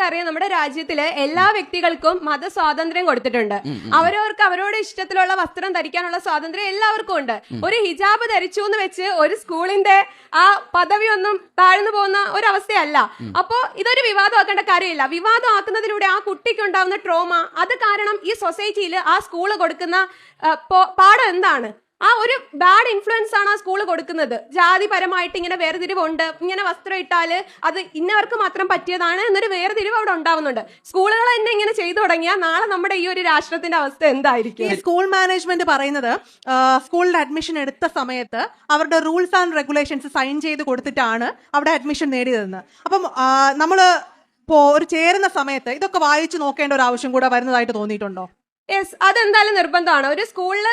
നമുക്കറിയാം നമ്മുടെ രാജ്യത്തിൽ എല്ലാ വ്യക്തികൾക്കും മത സ്വാതന്ത്ര്യം കൊടുത്തിട്ടുണ്ട് അവരവർക്ക് അവരോട് ഇഷ്ടത്തിലുള്ള വസ്ത്രം ധരിക്കാനുള്ള സ്വാതന്ത്ര്യം എല്ലാവർക്കും ഉണ്ട്. ഒരു ഹിജാബ് ധരിച്ചു എന്ന് വെച്ച് ഒരു സ്കൂളിന്റെ ആ പദവി ഒന്നും താഴ്ന്നു പോകുന്ന ഒരു അവസ്ഥയല്ല അപ്പോ ഇതൊരു വിവാദമാക്കേണ്ട കാര്യമില്ല. വിവാദമാക്കുന്നതിലൂടെ ആ കുട്ടിക്ക് ഉണ്ടാവുന്ന ട്രോമ അത് കാരണം ഈ സൊസൈറ്റിയിൽ ആ സ്കൂൾ കൊടുക്കുന്ന പാഠം എന്താണ്? ആ ഒരു ബാഡ് ഇൻഫ്ലുവൻസ് ആണ് ആ സ്കൂൾ കൊടുക്കുന്നത്. ജാതിപരമായിട്ട് ഇങ്ങനെ വേർതിരിവുണ്ട്. ഇങ്ങനെ വസ്ത്രം ഇട്ടാൽ അത് ഇന്നവർക്ക് മാത്രം പറ്റിയതാണ് എന്നൊരു വേർതിരിവ് അവിടെ ഉണ്ടാവുന്നുണ്ട്. സ്കൂളുകൾ തന്നെ ഇങ്ങനെ ചെയ്തു തുടങ്ങിയാൽ നാളെ നമ്മുടെ ഈ ഒരു രാഷ്ട്രത്തിന്റെ അവസ്ഥ എന്തായിരിക്കും? സ്കൂൾ മാനേജ്മെന്റ് പറയുന്നത് സ്കൂളിൽ അഡ്മിഷൻ എടുത്ത സമയത്ത് അവരുടെ റൂൾസ് ആൻഡ് റെഗുലേഷൻസ് സൈൻ ചെയ്ത് കൊടുത്തിട്ടാണ് അവിടെ അഡ്മിഷൻ നേടിയതെന്ന്. അപ്പം നമ്മൾ ഇപ്പോ ഒരു ചേരുന്ന സമയത്ത് ഇതൊക്കെ വായിച്ചു നോക്കേണ്ട ഒരു ആവശ്യം കൂടെ വരുന്നതായിട്ട് തോന്നിയിട്ടുണ്ടോ? യെസ് അതെന്തായാലും നിർബന്ധമാണ്. ഒരു സ്കൂളിൽ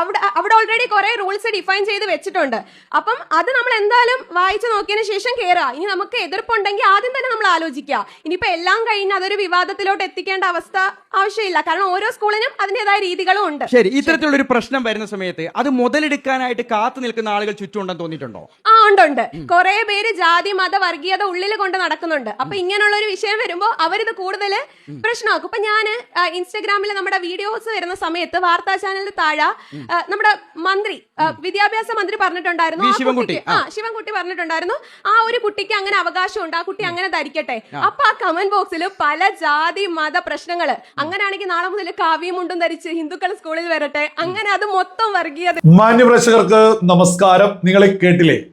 അവിടെ അവിടെ ഓൾറെഡി കുറെ റൂൾസ് ഡിഫൈൻ ചെയ്ത് വെച്ചിട്ടുണ്ട്. അപ്പം അത് നമ്മൾ എന്തായാലും വായിച്ചു നോക്കിയതിന് ശേഷം കയറുക ഇനി നമുക്ക് എതിർപ്പുണ്ടെങ്കിൽ ആദ്യം തന്നെ നമ്മൾ ആലോചിക്കുക. ഇനിയിപ്പോൾ എല്ലാം കഴിഞ്ഞ് അതൊരു വിവാദത്തിലോട്ട് എത്തിക്കേണ്ട അവസ്ഥ ആവശ്യമില്ല. കാരണം ഓരോ സ്കൂളിനും അതിന്റെതായ രീതികളും ഉണ്ട്. ശരി ഇത്തരത്തിലുള്ള ഒരു പ്രശ്നം വരുന്ന സമയത്ത് അത് മുതലെടുക്കാനായിട്ട് കാത്തു നിൽക്കുന്ന ആളുകൾ ചുറ്റുമുണ്ടെന്ന് തോന്നിയിട്ടുണ്ടോ? ഉണ്ട് കുറെ പേര് ജാതി മത വർഗീയത ഉള്ളിൽ കൊണ്ട് നടക്കുന്നുണ്ട്. അപ്പൊ ഇങ്ങനെയുള്ള ഒരു വിഷയം വരുമ്പോ അവരിത് കൂടുതൽ പ്രശ്നമാക്കും. ഇപ്പൊ ഞാൻ ഇൻസ്റ്റാഗ്രാമിൽ നമ്മുടെ വീഡിയോസ് വരുന്ന സമയത്ത് വാർത്താ ചാനലിൽ താഴെ നമ്മുടെ മന്ത്രി വിദ്യാഭ്യാസ മന്ത്രി പറഞ്ഞിട്ടുണ്ടായിരുന്നു. ആ ശിവൻകുട്ടി, കുട്ടിക്ക്- ആ. ശിവൻകുട്ടി പറഞ്ഞിട്ടുണ്ടായിരുന്നു. ആ ഒരു കുട്ടിക്ക് അങ്ങനെ അവകാശമുണ്ട്. ആ കുട്ടി അങ്ങനെ ധരിക്കട്ടെ. അപ്പൊ ആ കമന്റ് ബോക്സിൽ പല ജാതി മത പ്രശ്നങ്ങൾ. അങ്ങനെയാണെങ്കിൽ നാളെ മുതൽ കാവ്യം മുണ്ടും ധരിച്ച് ഹിന്ദുക്കൾ സ്കൂളിൽ വരട്ടെ. അങ്ങനെ അത് മൊത്തം വർഗീയത മാന്യപ്രേക്ഷകർക്ക് നമസ്കാരം. നിങ്ങളെ കേട്ടില്ലേ?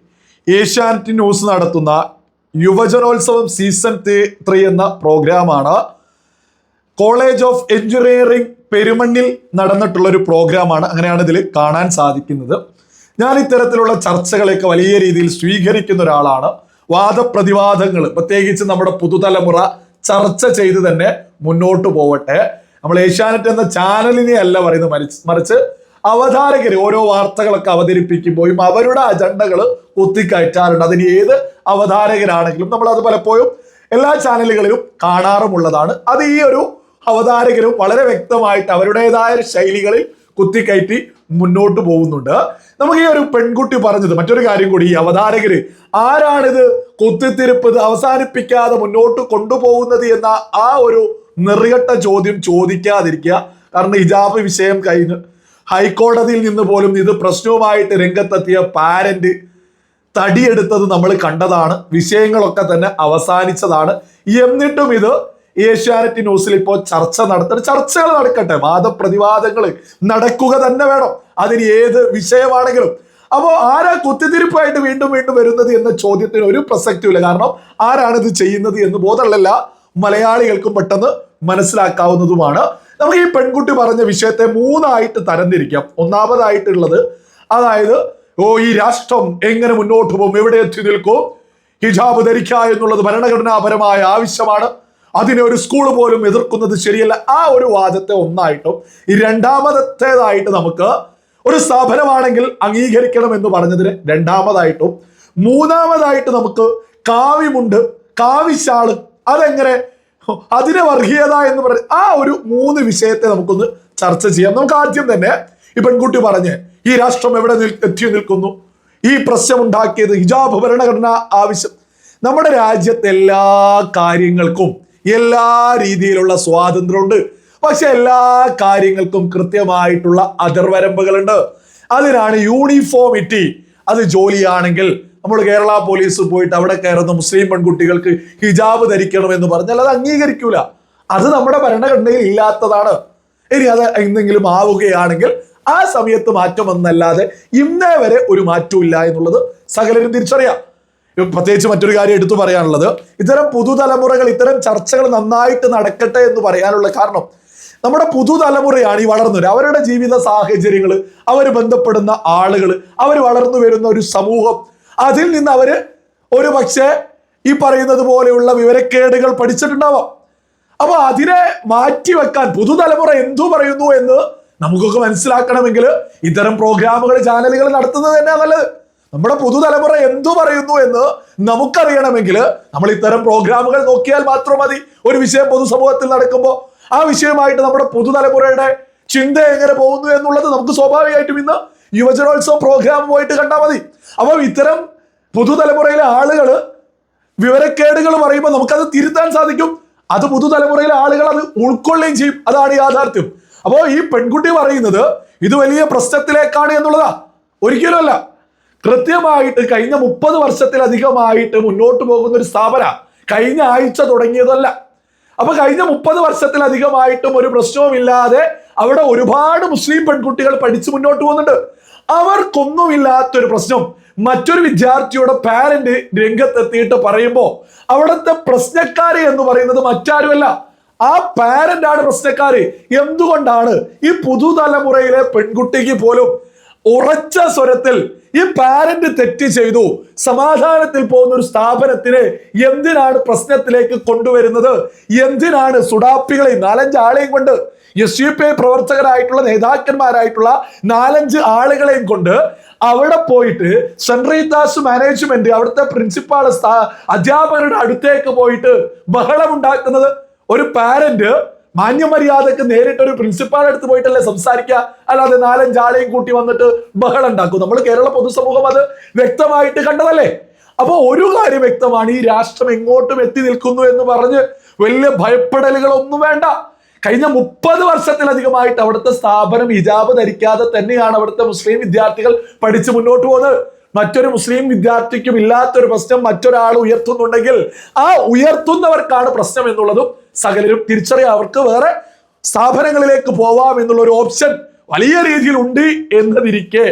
ഏഷ്യാനെറ്റ് ന്യൂസ് നടത്തുന്ന യുവജനോത്സവം സീസൺ ത്രീ എന്ന പ്രോഗ്രാമാണ്. കോളേജ് ഓഫ് എഞ്ചിനീയറിംഗ് പെരുമണ്ണിൽ നടന്നിട്ടുള്ള ഒരു പ്രോഗ്രാമാണ് അങ്ങനെയാണ് ഇതിൽ കാണാൻ സാധിക്കുന്നത്. ഞാൻ ഇത്തരത്തിലുള്ള ചർച്ചകളെയൊക്കെ വലിയ രീതിയിൽ സ്വീകരിക്കുന്ന ഒരാളാണ്. വാദപ്രതിവാദങ്ങൾ പ്രത്യേകിച്ച് നമ്മുടെ പുതുതലമുറ ചർച്ച ചെയ്ത് തന്നെ മുന്നോട്ട് പോവട്ടെ. നമ്മൾ ഏഷ്യാനെറ്റ് എന്ന ചാനലിനെ അല്ല പറയുന്നത് മറിച്ച് അവതാരകർ ഓരോ വാർത്തകളൊക്കെ അവതരിപ്പിക്കുമ്പോഴും അവരുടെ അജണ്ടകൾ കുത്തിക്കയറ്റാറുണ്ട് അതിന് ഏത് അവതാരകരാണെങ്കിലും നമ്മൾ അത് പലപ്പോഴും എല്ലാ ചാനലുകളിലും കാണാറുമുള്ളതാണ്. അത് ഈ ഒരു അവതാരകരും വളരെ വ്യക്തമായിട്ട് അവരുടേതായ ശൈലികളിൽ കുത്തിക്കയറ്റി മുന്നോട്ട് പോകുന്നുണ്ട്. നമുക്ക് ഈ ഒരു പെൺകുട്ടി പറഞ്ഞത് മറ്റൊരു കാര്യം കൂടി ഈ അവതാരകര് ആരാണിത് കുത്തിത്തിരിപ്പ് അവസാനിപ്പിക്കാതെ മുന്നോട്ട് കൊണ്ടുപോകുന്നത് എന്ന ആ ഒരു നെറുകെട്ട ചോദ്യം ചോദിക്കാതിരിക്കുക. കാരണം ഹിജാബ് വിഷയം കഴിഞ്ഞ് ഹൈക്കോടതിയിൽ നിന്ന് പോലും ഇത് പ്രശ്നവുമായിട്ട് രംഗത്തെത്തിയ പാരന്റ് തടിയെടുത്തത് നമ്മൾ കണ്ടതാണ്. വിഷയങ്ങളൊക്കെ തന്നെ അവസാനിച്ചതാണ്. എന്നിട്ടും ഇത് ഏഷ്യാനെറ്റ് ന്യൂസിൽ ഇപ്പോൾ ചർച്ച നടത്തുന്ന ചർച്ചകൾ നടക്കട്ടെ. വാദപ്രതിവാദങ്ങൾ നടക്കുക തന്നെ വേണം. അതിന് ഏത് വിഷയമാണെങ്കിലും. അപ്പോൾ ആരാ കുത്തിത്തിരിപ്പായിട്ട് വീണ്ടും വീണ്ടും വരുന്നത് എന്ന ചോദ്യത്തിന് ഒരു പ്രസക്തിയില്ല കാരണം ആരാണിത് ചെയ്യുന്നത് എന്ന് ബോധമുള്ള മലയാളികൾക്കും പെട്ടെന്ന് മനസ്സിലാക്കാവുന്നതുമാണ്. നമുക്ക് ഈ പെൺകുട്ടി പറഞ്ഞ വിഷയത്തെ മൂന്നായിട്ട് തരംതിരിക്കാം. ഒന്നാമതായിട്ടുള്ളത് അതായത് ഓ ഈ രാഷ്ട്രം എങ്ങനെ മുന്നോട്ട് പോകും എവിടെ എത്തി നിൽക്കും? ഹിജാബ് ധരിക്കുക എന്നുള്ളത് ഭരണഘടനാപരമായ ആവശ്യമാണ്. അതിനെ ഒരു സ്കൂൾ പോലും എതിർക്കുന്നത് ശരിയല്ല. ആ ഒരു വാദത്തെ ഒന്നായിട്ടും ഈ രണ്ടാമത്തേതായിട്ട് നമുക്ക് ഒരു സ്ഥാപനമാണെങ്കിൽ അംഗീകരിക്കണം എന്ന് പറഞ്ഞതിന് രണ്ടാമതായിട്ടും മൂന്നാമതായിട്ട് നമുക്ക് കാവിമുണ്ട് കാവിശാൾ അതെങ്ങനെ അതിനെ വർഗീയത എന്ന് പറഞ്ഞ ആ ഒരു മൂന്ന് വിഷയത്തെ നമുക്കൊന്ന് ചർച്ച ചെയ്യാം. നമുക്ക് ആദ്യം തന്നെ ഈ പെൺകുട്ടി പറഞ്ഞ് ഈ രാഷ്ട്രം എവിടെ എത്തി നിൽക്കുന്നു? ഈ പ്രശ്നം ഉണ്ടാക്കിയത് ഹിജാബ് ഭരണഘടന ആവശ്യം. നമ്മുടെ രാജ്യത്തെ എല്ലാ കാര്യങ്ങൾക്കും എല്ലാ രീതിയിലുള്ള സ്വാതന്ത്ര്യമുണ്ട്. പക്ഷെ എല്ലാ കാര്യങ്ങൾക്കും കൃത്യമായിട്ടുള്ള അതിർവരമ്പുകളുണ്ട്. അതിനാണ് യൂണിഫോമിറ്റി. അത് ജോലിയാണെങ്കിൽ നമ്മൾ കേരള പോലീസ് പോയിട്ട് അവിടെ കയറുന്ന മുസ്ലിം പെൺകുട്ടികൾക്ക് ഹിജാബ് ധരിക്കണം എന്ന് പറഞ്ഞാൽ അത് അംഗീകരിക്കൂല. അത് നമ്മുടെ ഭരണഘടനയിൽ ഇല്ലാത്തതാണ്. ഇനി അത് എന്തെങ്കിലും ആവുകയാണെങ്കിൽ ആ സമയത്ത് മാറ്റം വന്നല്ലാതെ ഇന്നേ വരെ ഒരു മാറ്റവും ഇല്ല എന്നുള്ളത് സകലരും തിരിച്ചറിയാം. പ്രത്യേകിച്ച് മറ്റൊരു കാര്യം എടുത്തു പറയാനുള്ളത് ഇത്തരം പുതുതലമുറകൾ ഇത്തരം ചർച്ചകൾ നന്നായിട്ട് നടക്കട്ടെ എന്ന് പറയാനുള്ള കാരണം നമ്മുടെ പുതുതലമുറയാണ് ഈ വളർന്നു അവരുടെ ജീവിത സാഹചര്യങ്ങൾ അവർ ബന്ധപ്പെടുന്ന ആളുകൾ അവർ വളർന്നു വരുന്ന ഒരു സമൂഹം അതിൽ നിന്ന് അവർ ഒരു പക്ഷേ ഈ പറയുന്നത് പോലെയുള്ള വിവരക്കേടുകൾ പഠിച്ചിട്ടുണ്ടാവാം. അപ്പോൾ അതിനെ മാറ്റിവെക്കാൻ പുതുതലമുറ എന്തു പറയുന്നു എന്ന് നമുക്കൊക്കെ മനസ്സിലാക്കണമെങ്കിൽ ഇത്തരം പ്രോഗ്രാമുകൾ ചാനലുകൾ നടത്തുന്നത് തന്നെ നല്ലത്. നമ്മുടെ പുതുതലമുറ എന്തു പറയുന്നു എന്ന് നമുക്കറിയണമെങ്കിൽ നമ്മൾ ഇത്തരം പ്രോഗ്രാമുകൾ നോക്കിയാൽ മാത്രം മതി. ഒരു വിഷയം പൊതുസമൂഹത്തിൽ നടക്കുമ്പോൾ ആ വിഷയമായിട്ട് നമ്മുടെ പുതുതലമുറയുടെ ചിന്ത എങ്ങനെ പോകുന്നു എന്നുള്ളത് നമുക്ക് സ്വാഭാവികമായിട്ടും ഇന്ന് യുവജനോത്സവ പ്രോഗ്രാം പോയിട്ട് കണ്ടാൽ മതി. അപ്പോൾ ഇത്തരം പുതുതലമുറയിലെ ആളുകൾ വിവരക്കേടുകൾ പറയുമ്പോൾ നമുക്കത് തിരുത്താൻ സാധിക്കും. അത് പുതുതലമുറയിലെ ആളുകൾ അത് ഉൾക്കൊള്ളുകയും ചെയ്യും. അതാണ് യാഥാർത്ഥ്യം. അപ്പോൾ ഈ പെൺകുട്ടി പറയുന്നത് ഇത് വലിയ പ്രശ്നത്തിലേക്കാണ് എന്നുള്ളതാ. ഒരിക്കലുമല്ല കൃത്യമായിട്ട് കഴിഞ്ഞ മുപ്പത് വർഷത്തിലധികമായിട്ട് മുന്നോട്ട് പോകുന്ന ഒരു സ്ഥാപന കഴിഞ്ഞ ആഴ്ച തുടങ്ങിയതല്ല. അപ്പൊ കഴിഞ്ഞ മുപ്പത് വർഷത്തിലധികമായിട്ടും ഒരു പ്രശ്നവുമില്ലാതെ അവിടെ ഒരുപാട് മുസ്ലിം പെൺകുട്ടികൾ പഠിച്ചു മുന്നോട്ട് പോകുന്നുണ്ട്. അവർക്കൊന്നുമില്ലാത്തൊരു പ്രശ്നം. മറ്റൊരു വിദ്യാർത്ഥിയുടെ പാരന്റ് രംഗത്തെത്തിയിട്ട് പറയുമ്പോൾ അവിടുത്തെ പ്രശ്നക്കാര് എന്ന് പറയുന്നത് മറ്റാരുമല്ല. ആ പാരന്റ് ആണ് പ്രശ്നക്കാര്. എന്തുകൊണ്ടാണ് ഈ പുതുതലമുറയിലെ പെൺകുട്ടിക്ക് പോലും ഉറച്ച സ്വരത്തിൽ ഈ പാരന്റ് തെറ്റ് ചെയ്തു സമാധാനത്തിൽ പോകുന്ന ഒരു സ്ഥാപനത്തിനെ എന്തിനാണ് പ്രശ്നത്തിലേക്ക് കൊണ്ടുവരുന്നത്? എന്തിനാണ് സുഡാപ്പികളെ നാലഞ്ചാളെയും കൊണ്ട് എസ് യു പി ഐ പ്രവർത്തകരായിട്ടുള്ള നേതാക്കന്മാരായിട്ടുള്ള നാലഞ്ച് ആളുകളെയും കൊണ്ട് അവിടെ പോയിട്ട് സെൻട്രി ദാസ് മാനേജ്മെന്റ് അവിടുത്തെ പ്രിൻസിപ്പാൾ അധ്യാപകരുടെ അടുത്തേക്ക് പോയിട്ട് ബഹളം ഉണ്ടാക്കുന്നത്. ഒരു പാരന്റ് മാന്യമര്യാദക്ക് നേരിട്ട് ഒരു പ്രിൻസിപ്പാൾ അടുത്ത് പോയിട്ടല്ലേ സംസാരിക്കുക? അല്ലാതെ നാലഞ്ചാളെയും കൂട്ടി വന്നിട്ട് ബഹളം ഉണ്ടാക്കും. നമ്മൾ കേരള പൊതുസമൂഹം അത് വ്യക്തമായിട്ട് കണ്ടതല്ലേ? അപ്പോൾ ഒരു കാര്യം വ്യക്തമാണ് ഈ രാഷ്ട്രം എങ്ങോട്ടും എത്തി നിൽക്കുന്നു എന്ന് പറഞ്ഞ് വലിയ ഭയപ്പെടലുകളൊന്നും വേണ്ട. കഴിഞ്ഞ മുപ്പത് വർഷത്തിലധികമായിട്ട് അവിടുത്തെ സ്ഥാപനം ഹിജാബ് ധരിക്കാതെ തന്നെയാണ് അവിടുത്തെ മുസ്ലിം വിദ്യാർത്ഥികൾ പഠിച്ച് മുന്നോട്ട് പോകുന്നത്. മറ്റൊരു മുസ്ലിം വിദ്യാർത്ഥിക്കും ഇല്ലാത്തൊരു പ്രശ്നം മറ്റൊരാൾ ഉയർത്തുന്നുണ്ടെങ്കിൽ ആ ഉയർത്തുന്നവർക്കാണ് പ്രശ്നം എന്നുള്ളതും സകലരും തിരിച്ചറിയാം. അവർക്ക് വേറെ സ്ഥാപനങ്ങളിലേക്ക് പോവാം എന്നുള്ള ഒരു ഓപ്ഷൻ വലിയ രീതിയിൽ ഉണ്ട് എന്നതിരിക്കെ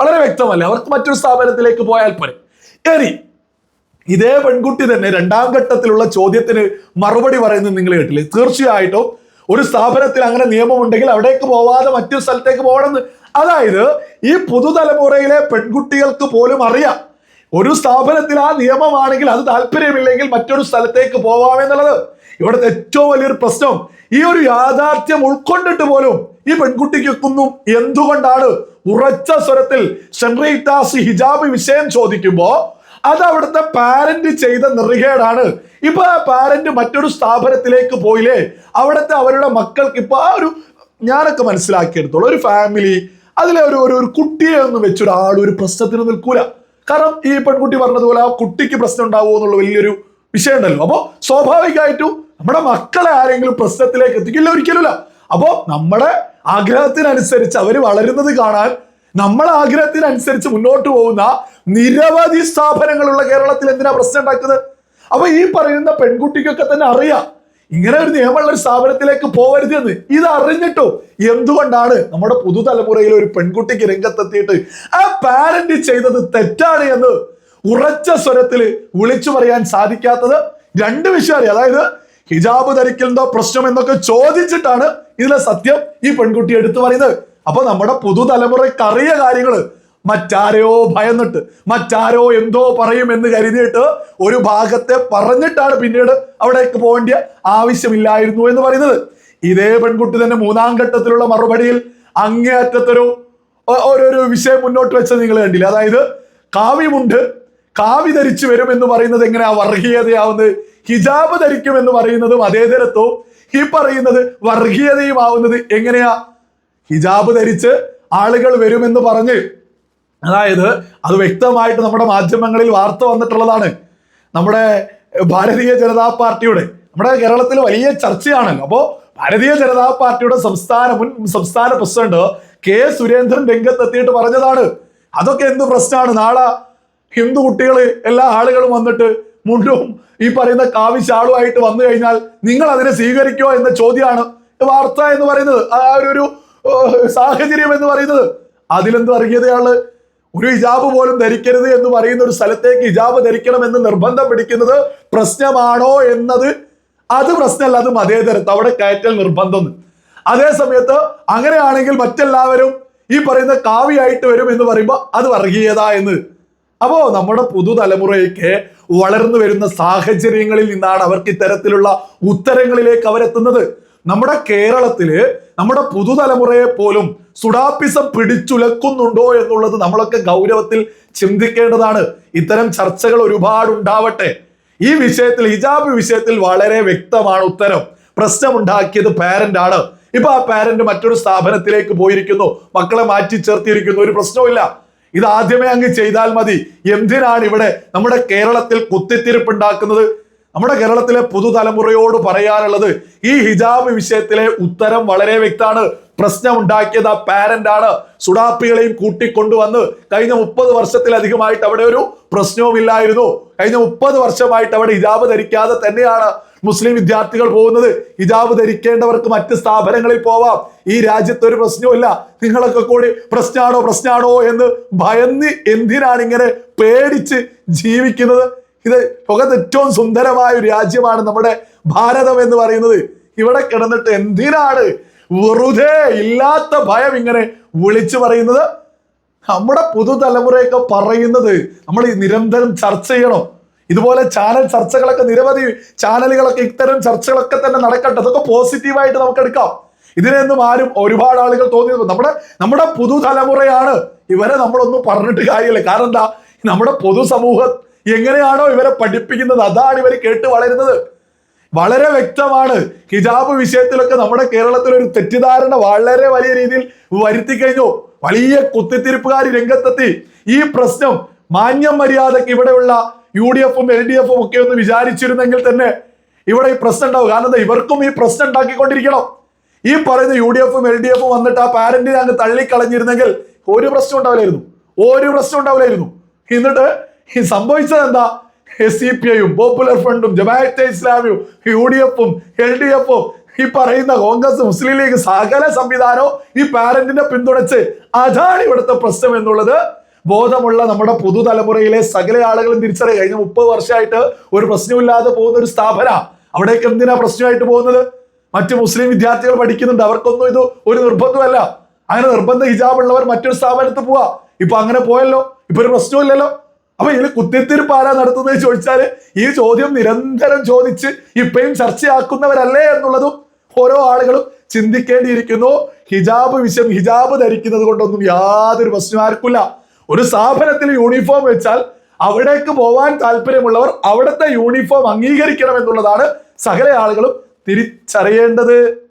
വളരെ വ്യക്തമല്ല? അവർക്ക് മറ്റൊരു സ്ഥാപനത്തിലേക്ക് പോയാൽ പോരെ. ഇനി ഇതേ പെൺകുട്ടി തന്നെ രണ്ടാം ഘട്ടത്തിലുള്ള ചോദ്യത്തിന് മറുപടി പറയുന്നത് നിങ്ങൾ കേട്ടില്ലേ? തീർച്ചയായിട്ടും ഒരു സ്ഥാപനത്തിൽ അങ്ങനെ നിയമമുണ്ടെങ്കിൽ അവിടേക്ക് പോവാതെ മറ്റൊരു സ്ഥലത്തേക്ക് പോകണമെന്ന്. അതായത് ഈ പുതുതലമുറയിലെ പെൺകുട്ടികൾക്ക് പോലും അറിയാം. ഒരു സ്ഥാപനത്തിൽ ആ നിയമമാണെങ്കിൽ അത് താല്പര്യമില്ലെങ്കിൽ മറ്റൊരു സ്ഥലത്തേക്ക് പോവാമെന്നുള്ളത് ഇവിടുത്തെ ഏറ്റവും വലിയൊരു പ്രശ്നം. ഈ ഒരു യാഥാർത്ഥ്യം ഉൾക്കൊണ്ടിട്ട് പോലും ഈ പെൺകുട്ടിക്കൊന്നും എന്തുകൊണ്ടാണ് ഉറച്ച സ്വരത്തിൽ സെൻട്രീറ്റാസ് ഹിജാബ് വിഷയം ചോദിക്കുമ്പോൾ അത് അവിടുത്തെ പാരന്റ് ചെയ്ത നെറികേടാണ്. ഇപ്പൊ ആ പാരന്റ് മറ്റൊരു സ്ഥാപനത്തിലേക്ക് പോയില്ലേ? അവിടുത്തെ അവരുടെ മക്കൾക്ക് ഇപ്പൊ ആ ഒരു ഞാനൊക്കെ മനസ്സിലാക്കിയെടുത്തോളൂ. ഒരു ഫാമിലി അതിലെ ഒരു ഒരു കുട്ടിയെ ഒന്ന് വെച്ചൊരാൾ ഒരു പ്രശ്നത്തിന് നിൽക്കൂല. കാരണം ഈ പെൺകുട്ടി പറഞ്ഞതുപോലെ ആ കുട്ടിക്ക് പ്രശ്നം ഉണ്ടാവുമോ എന്നുള്ള വലിയൊരു വിഷയം ഉണ്ടല്ലോ. അപ്പോ സ്വാഭാവികമായിട്ടും നമ്മുടെ മക്കളെ ആരെങ്കിലും പ്രശ്നത്തിലേക്ക് എത്തിക്കില്ല ഒരിക്കലുമില്ല. അപ്പോൾ നമ്മുടെ ആഗ്രഹത്തിനനുസരിച്ച് അവർ വളരുന്നത് കാണാൻ നമ്മളെ ആഗ്രഹത്തിനനുസരിച്ച് മുന്നോട്ട് പോകുന്ന നിരവധി സ്ഥാപനങ്ങളുള്ള കേരളത്തിൽ എന്തിനാ പ്രശ്നം ഉണ്ടാക്കുന്നത്? അപ്പൊ ഈ പറയുന്ന പെൺകുട്ടിക്കൊക്കെ തന്നെ അറിയാം. ഇങ്ങനെ ഒരു നിയമമുള്ള ഒരു സ്ഥാപനത്തിലേക്ക് പോകരുത് എന്ന്. ഇത് അറിഞ്ഞിട്ടോ? എന്തുകൊണ്ടാണ് നമ്മുടെ പുതുതലമുറയിൽ ഒരു പെൺകുട്ടിക്ക് രംഗത്തെത്തിയിട്ട് ആ പാരന്റ് ചെയ്തത് തെറ്റാണ് എന്ന് ഉറച്ച സ്വരത്തിൽ വിളിച്ചു പറയാൻ സാധിക്കാത്തത് രണ്ട് വിഷയം അതായത് ഹിജാബ് ധരിക്കലിന്റെ പ്രശ്നം എന്നൊക്കെ ചോദിച്ചിട്ടാണ് ഇതിലെ സത്യം ഈ പെൺകുട്ടി എടുത്തു പറയുന്നത്. അപ്പൊ നമ്മുടെ പുതുതലമുറയ്ക്ക് അറിയ കാര്യങ്ങൾ മറ്റാരെയോ ഭയന്നിട്ട് മറ്റാരോ എന്തോ പറയും എന്ന് കരുതിയിട്ട് ഒരു ഭാഗത്തെ പറഞ്ഞിട്ടാണ് പിന്നീട് അവിടേക്ക് പോകേണ്ട ആവശ്യമില്ലായിരുന്നു എന്ന് പറയുന്നത്. ഇതേ പെൺകുട്ടി തന്നെ മൂന്നാം ഘട്ടത്തിലുള്ള മറുപടിയിൽ അങ്ങേയറ്റത്തൊരു ഒരു വിഷയം മുന്നോട്ട് വെച്ചത് നിങ്ങൾ കണ്ടില്ല? അതായത് കാവ്യമുണ്ട് കാവ്യ ധരിച്ചു വരും എന്ന് പറയുന്നത് എങ്ങനെയാ വർഗീയതയാവുന്നത്? ഹിജാബ് ധരിക്കും എന്ന് പറയുന്നതും അതേതരത്വവും ഈ പറയുന്നത് വർഗീയതയും ആവുന്നത് എങ്ങനെയാ? ഹിജാബ് ധരിച്ച് ആളുകൾ വരുമെന്ന് പറഞ്ഞ് അതായത് അത് വ്യക്തമായിട്ട് നമ്മുടെ മാധ്യമങ്ങളിൽ വാർത്ത വന്നിട്ടുള്ളതാണ്. നമ്മുടെ ഭാരതീയ ജനതാ പാർട്ടിയുടെ നമ്മുടെ കേരളത്തിൽ വലിയ ചർച്ചയാണല്ലോ. അപ്പോൾ ഭാരതീയ ജനതാ പാർട്ടിയുടെ സംസ്ഥാന മുൻ സംസ്ഥാന പ്രസിഡന്റ് കെ സുരേന്ദ്രൻ രംഗത്തെത്തിയിട്ട് പറഞ്ഞതാണ്. അതൊക്കെ എന്ത് പ്രശ്നമാണ്? നാളെ ഹിന്ദു കുട്ടികൾ എല്ലാ ആളുകളും വന്നിട്ട് മുണ്ടും ഈ പറയുന്ന കാവി ശാളുമായിട്ട് വന്നു കഴിഞ്ഞാൽ നിങ്ങൾ അതിനെ സ്വീകരിക്കോ എന്ന ചോദ്യമാണ് വാർത്ത എന്ന് പറയുന്നത്. ആ ഒരു ഒരു സാഹചര്യം എന്ന് പറയുന്നത്. അതിലെന്ത് വർഗീയതയാണ്? ഒരു ഹിജാബ് പോലും ധരിക്കരുത് എന്ന് പറയുന്ന ഒരു സ്ഥലത്തേക്ക് ഹിജാബ് ധരിക്കണം എന്ന് നിർബന്ധം പിടിക്കുന്നത് പ്രശ്നമാണോ എന്നത് അത് പ്രശ്നമല്ല അത് മതേതരത്ത് അവിടെ കയറ്റൽ നിർബന്ധം. അതേ സമയത്ത് അങ്ങനെയാണെങ്കിൽ മറ്റെല്ലാവരും ഈ പറയുന്ന കാവ്യായിട്ട് വരും എന്ന് പറയുമ്പോൾ അത് വർഗീയത എന്ന്. അപ്പോ നമ്മുടെ പുതുതലമുറയൊക്കെ വളർന്നു വരുന്ന സാഹചര്യങ്ങളിൽ നിന്നാണ് അവർക്ക് ഇത്തരത്തിലുള്ള ഉത്തരങ്ങളിലേക്ക് അവരെത്തുന്നത്. നമ്മുടെ കേരളത്തിൽ നമ്മുടെ പുതുതലമുറയെ പോലും സുഡാപ്പിസം പിടിച്ചുലക്കുന്നുണ്ടോ എന്നുള്ളത് നമ്മളൊക്കെ ഗൗരവത്തിൽ ചിന്തിക്കേണ്ടതാണ്. ഇത്തരം ചർച്ചകൾ ഒരുപാട് ഉണ്ടാവട്ടെ ഈ വിഷയത്തിൽ ഹിജാബ് വിഷയത്തിൽ വളരെ വ്യക്തമാണ് ഉത്തരം. പ്രശ്നമുണ്ടാക്കിയത് പാരന്റ് ആണ്. ഇപ്പൊ ആ പാരന്റ് മറ്റൊരു സ്ഥാപനത്തിലേക്ക് പോയിരിക്കുന്നു. മക്കളെ മാറ്റി ചേർത്തിയിരിക്കുന്നു ഒരു പ്രശ്നവുമില്ല. ഇത് ആദ്യമേ അങ്ങ് ചെയ്താൽ മതി. എന്തിനാണ് ഇവിടെ നമ്മുടെ കേരളത്തിൽ കുത്തിത്തിരിപ്പ് ഉണ്ടാക്കുന്നത് നമ്മുടെ കേരളത്തിലെ പുതുതലമുറയോട് പറയാനുള്ളത് ഈ ഹിജാബ് വിഷയത്തിലെ ഉത്തരം വളരെ വ്യക്തമാണ്. പ്രശ്നം ഉണ്ടാക്കിയത് ആ പാരന്റ് ആണ്. സുഡാപ്പികളെയും കൂട്ടിക്കൊണ്ടുവന്ന് കഴിഞ്ഞ മുപ്പത് വർഷത്തിലധികമായിട്ട് അവിടെ ഒരു പ്രശ്നവുമില്ലായിരുന്നു. കഴിഞ്ഞ മുപ്പത് വർഷമായിട്ട് അവിടെ ഹിജാബ് ധരിക്കാതെ തന്നെയാണ് മുസ്ലിം വിദ്യാർത്ഥികൾ പോകുന്നത്. ഹിജാബ് ധരിക്കേണ്ടവർക്ക് മറ്റ് സ്ഥാപനങ്ങളിൽ പോവാം. ഈ രാജ്യത്ത് ഒരു പ്രശ്നവുമില്ല. നിങ്ങളൊക്കെ കൂടി പ്രശ്നമാണോ പ്രശ്നമാണോ എന്ന് ഭയന്ന് എന്തിനാണ് ഇങ്ങനെ പേടിച്ച് ജീവിക്കുന്നത്? ഇത് ഏറ്റവും സുന്ദരമായ ഒരു രാജ്യമാണ് നമ്മുടെ ഭാരതം എന്ന് പറയുന്നത്. ഇവിടെ കിടന്നിട്ട് എന്തിനാണ് വെറുതെ ഇല്ലാത്ത ഭയം ഇങ്ങനെ വിളിച്ചു പറയുന്നത്? നമ്മുടെ പുതുതലമുറയൊക്കെ പറയുന്നത് നമ്മൾ നിരന്തരം ചർച്ച ചെയ്യണം. ഇതുപോലെ ചാനൽ ചർച്ചകളൊക്കെ നിരവധി ചാനലുകളൊക്കെ ഇത്തരം ചർച്ചകളൊക്കെ തന്നെ നടക്കട്ടെ. അതൊക്കെ പോസിറ്റീവായിട്ട് നമുക്ക് എടുക്കാം. ഇതിനെയൊന്നും ആരും ഒരുപാട് ആളുകൾ തോന്നിയത് നമ്മുടെ നമ്മുടെ പുതുതലമുറയാണ്. ഇവരെ നമ്മളൊന്നും പറഞ്ഞിട്ട് കാര്യമില്ല. കാരണം എന്താ? നമ്മുടെ പൊതുസമൂഹം എങ്ങനെയാണോ ഇവരെ പഠിപ്പിക്കുന്നത്? അതാണ് ഇവർ കേട്ട് വളരുന്നത്. വളരെ വ്യക്തമാണ്. ഹിജാബ് വിഷയത്തിലൊക്കെ നമ്മുടെ കേരളത്തിൽ ഒരു തെറ്റിദ്ധാരണ വളരെ വലിയ രീതിയിൽ വരുത്തി കഴിഞ്ഞു. വലിയ കുത്തിത്തിരിപ്പുകാർ രംഗത്തെത്തി. ഈ പ്രശ്നം മാന്യം മര്യാദയ്ക്ക് ഇവിടെയുള്ള യു ഡി എഫും എൽ ഡി എഫും ഒക്കെ ഒന്ന് വിചാരിച്ചിരുന്നെങ്കിൽ തന്നെ ഇവിടെ ഈ പ്രശ്നം ഉണ്ടാവും. കാരണം എന്താ? ഇവർക്കും ഈ പ്രശ്നം ഉണ്ടാക്കിക്കൊണ്ടിരിക്കണം. ഈ പറയുന്ന യു ഡി എഫും എൽ ഡി എഫും വന്നിട്ട് ആ പാരന്റിനെ അങ്ങ് തള്ളിക്കളഞ്ഞിരുന്നെങ്കിൽ ഒരു പ്രശ്നം ഉണ്ടാവില്ലായിരുന്നു. ഒരു പ്രശ്നം ഉണ്ടാവില്ലായിരുന്നു. എന്നിട്ട് സംഭവിച്ചത് എന്താ സി പി ഐയും പോപ്പുലർ ഫ്രണ്ടും ജമാഅത്തെ ഇസ്ലാമിയും യു ഡി എഫും എൽ ഡി എഫും ഈ പറയുന്ന കോൺഗ്രസ് മുസ്ലിം ലീഗ് സകല സംവിധാനവും ഈ പാരന്റിനെ പിന്തുണച്ച് അതാണ് ഇവിടുത്തെ പ്രശ്നം എന്നുള്ളത് ബോധമുള്ള നമ്മുടെ പുതുതലമുറയിലെ സകല ആളുകളും തിരിച്ചറിയുക കഴിഞ്ഞ മുപ്പത് വർഷമായിട്ട് ഒരു പ്രശ്നമില്ലാതെ പോകുന്ന ഒരു സ്ഥാപന. അവിടേക്ക് എന്തിനാ പ്രശ്നമായിട്ട് പോകുന്നത്? മറ്റു മുസ്ലിം വിദ്യാർത്ഥികൾ പഠിക്കുന്നുണ്ട്. അവർക്കൊന്നും ഇത് ഒരു നിർബന്ധമല്ല. അങ്ങനെ നിർബന്ധ ഹിജാബ് ഉള്ളവർ മറ്റൊരു സ്ഥാപനത്ത് പോവാ. ഇപ്പൊ അങ്ങനെ പോയല്ലോ. ഇപ്പൊ ഒരു പ്രശ്നമില്ലല്ലോ അപ്പൊ ഇതിൽ ആരാ നടത്തുന്നത് ചോദിച്ചാൽ ഈ ചോദ്യം നിരന്തരം ചോദിച്ച് ഇപ്പയും ചർച്ചയാക്കുന്നവരല്ലേ എന്നുള്ളതും ഓരോ ആളുകളും ചിന്തിക്കേണ്ടിയിരിക്കുന്നു. ഹിജാബ് വിഷയം ഹിജാബ് ധരിക്കുന്നത് കൊണ്ടൊന്നും യാതൊരു പ്രശ്നം ആർക്കില്ല ഒരു സ്ഥാപനത്തിൽ യൂണിഫോം വെച്ചാൽ അവിടേക്ക് പോവാൻ താല്പര്യമുള്ളവർ അവിടുത്തെ യൂണിഫോം അംഗീകരിക്കണം എന്നുള്ളതാണ് സകല ആളുകളും തിരിച്ചറിയേണ്ടത്.